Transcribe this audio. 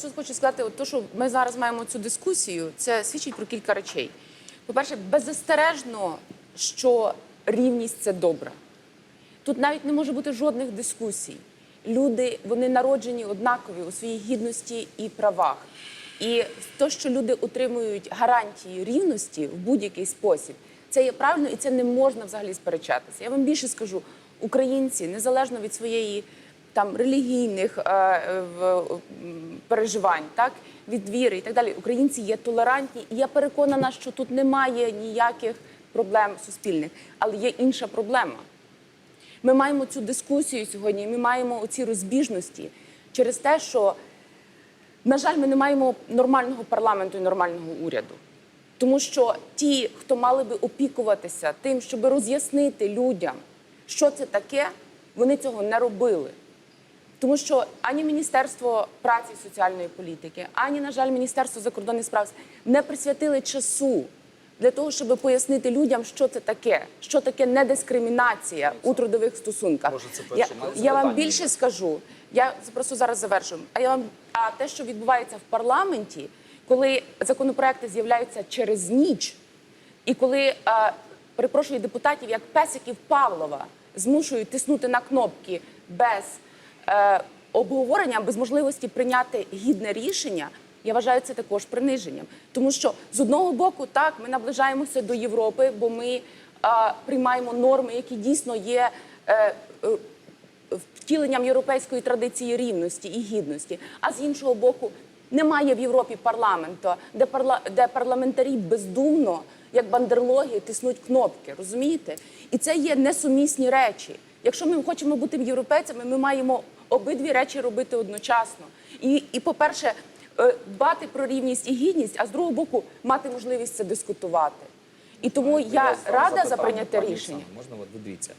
просто хочу сказати, от то, що ми зараз маємо цю дискусію, це свідчить про кілька речей. По-перше, беззастережно, що рівність це добре. Тут навіть не може бути жодних дискусій. Люди вони народжені однакові у своїй гідності і правах. І те, що люди отримують гарантії рівності в будь-який спосіб, це є правильно і це не можна взагалі сперечатися. Я вам більше скажу: українці, незалежно від своєї там релігійних е, переживань, так від віри і так далі, українці є толерантні, і я переконана, що тут немає ніяких проблем суспільних, але є інша проблема. Ми маємо цю дискусію сьогодні, ми маємо оці розбіжності через те, що, на жаль, ми не маємо нормального парламенту і нормального уряду. Тому що ті, хто мали би опікуватися тим, щоб роз'яснити людям, що це таке, вони цього не робили. Тому що ані Міністерство праці і соціальної політики, ані, на жаль, Міністерство закордонних справ не присвятили часу для того, щоб пояснити людям, що це таке, що таке недискримінація у трудових стосунках. Може, це я, перше я вам більше скажу. Я просто зараз завершу. А я вам а те, що відбувається в парламенті, коли законопроекти з'являються через ніч, і коли, е, перепрошую, депутатів, як песиків Павлова, змушують тиснути на кнопки без е, обговорення, без можливості прийняти гідне рішення, я вважаю це також приниженням. Тому що з одного боку, так, ми наближаємося до Європи, бо ми е, приймаємо норми, які дійсно є. Е, е, втіленням європейської традиції рівності і гідності. А з іншого боку, немає в Європі парламенту, де парла де парламентарі бездумно, як бандерлоги, тиснуть кнопки. Розумієте? І це є несумісні речі. Якщо ми хочемо бути європейцями, ми маємо обидві речі робити одночасно. І, і по-перше, е, дбати про рівність і гідність, а з другого боку, мати можливість це дискутувати. І тому я Я рада за прийняття рішення. Можна от дивіться.